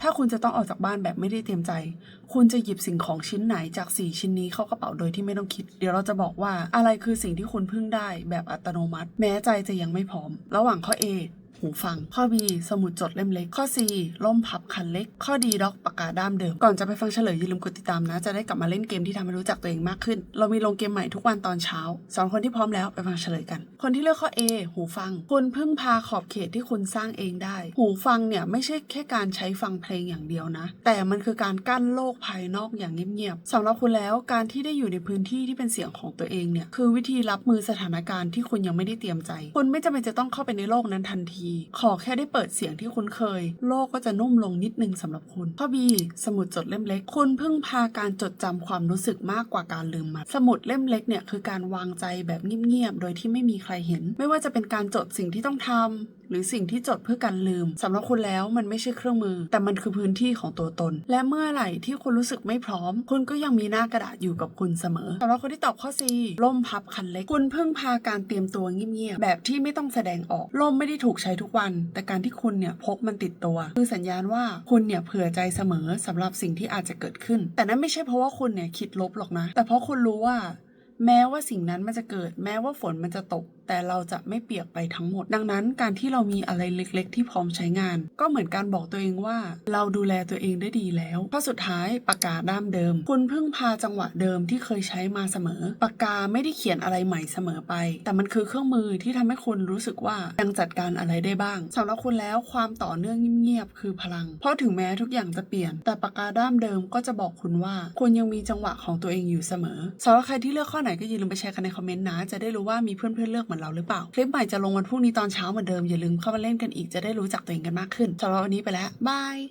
ถ้าคุณจะต้องออกจากบ้านแบบไม่ได้เตรียมใจ คุณจะหยิบสิ่งของชิ้นไหนจาก 4 ชิ้นนี้เข้ากระเป๋าโดยที่ไม่ต้องคิด เดี๋ยวเราจะบอกว่าอะไรคือสิ่งที่คุณพึ่งได้แบบอัตโนมัติ แม้ใจจะยังไม่พร้อม ระหว่างข้อ A หูฟัง ข้อ B สมุดจดเล่มเล็ก ข้อ C ล่มพับคันเล็ก ข้อ D ด็อกปากกาด้ามเดิม ก่อนจะไปฟังเฉลยอย่าลืมกดติดตามนะ จะได้กลับมาเล่นเกมที่ทำให้รู้จักตัวเองมากขึ้น เรามีลงเกมใหม่ทุกวันตอนเช้าสอนคนที่พร้อมแล้วไปฟังเฉลยกัน คนที่เลือกข้อ A หูฟัง คุณพึ่งพาขอบเขตที่คุณสร้างเองได้ หูฟังเนี่ยไม่ใช่แค่การใช้ฟังเพลงอย่างเดียวนะ แต่มันคือการกั้นโลกภายนอกอย่างเงียบๆสำหรับคุณแล้วการที่ได้อยู่ในพื้นที่ที่เป็นเสียงของตัวเองเนี่ยคือวิธีรับมือสถานการณ์ที่คุณยังไม่ได้เตรียมใจ คุณไม่จำเป็นจะต้องเข้าไปในโลกนั้นทันทีขอแค่ได้เปิดเสียงที่คุ้นเคย โลกก็จะนุ่มลงนิดนึงสำหรับคุณ ข้อ B สมุดจดเล่มเล็ก คุณพึ่งพาการจดจำความรู้สึกมากกว่าการลืมมัน สมุดเล่มเล็กเนี่ยคือการวางใจแบบเงียบๆ โดยที่ไม่มีใครเห็น ไม่ว่าจะเป็นการจดสิ่งที่ต้องทำ หรือสิ่งที่จดเพื่อการลืมสำหรับคุณแล้วมันไม่ใช่เครื่องมือ แต่มันคือพื้นที่ของตัวตน และเมื่อไหร่ที่คุณรู้สึกไม่พร้อม คุณก็ยังมีหน้ากระดาษอยู่กับคุณเสมอสำหรับคนที่ตอบข้อ C ล่มพับคันเล็ก คุณพึ่งพาการเตรียมตัวเงียบๆแบบที่ไม่ต้องแสดงออกล่มไม่ได้ถูกใช้ทุกวัน แต่การที่คุณเนี่ยพกมันติดตัว คือสัญญาณว่าคุณเนี่ยเผื่อใจเสมอสำหรับสิ่งที่อาจจะเกิดขึ้น แต่นั่นไม่ใช่เพราะว่าคุณเนี่ยคิดลบหรอกนะ แต่เพราะคุณรู้ว่า แม้ว่าสิ่งนั้นมันจะเกิด แม้ว่าฝนมันจะตก แต่เราจะไม่เปียกไปทั้งหมด ดังนั้นการที่เรามีอะไรเล็กๆ ที่พร้อมใช้งาน ก็เหมือนการบอกตัวเองว่า เราดูแลตัวเองได้ดีแล้วข้อสุดท้ายปากกาด้ามเดิม คุณพึ่งพาจังหวะเดิมที่เคยใช้มาเสมอ ปากกาไม่ได้เขียนอะไรใหม่เสมอไป แต่มันคือเครื่องมือที่ทำให้คุณรู้สึกว่ายังจัดการอะไรได้บ้างสำหรับคุณแล้วความต่อเนื่องเงียบๆคือพลัง เพราะถึงแม้ทุกอย่างจะเปลี่ยน แต่ปากกาด้ามเดิมก็จะบอกคุณว่า คุณยังมีจังหวะของตัวเองอยู่เสมอสำหรับใครที่เลือกข้อไหนก็อย่าลืมไปแชร์กันในคอมเมนต์นะ จะได้รู้ว่ามีเพื่อนเพื่อนเลือกเหมือนเราหรือเปล่า คลิปใหม่จะลงวันพรุ่งนี้ตอนเช้าเหมือนเดิมอย่าลืมเข้ามาเล่นกันอีกจะได้รู้จักตัวเองกันมากขึ้นสำหรับวันนี้ไปแล้วบาย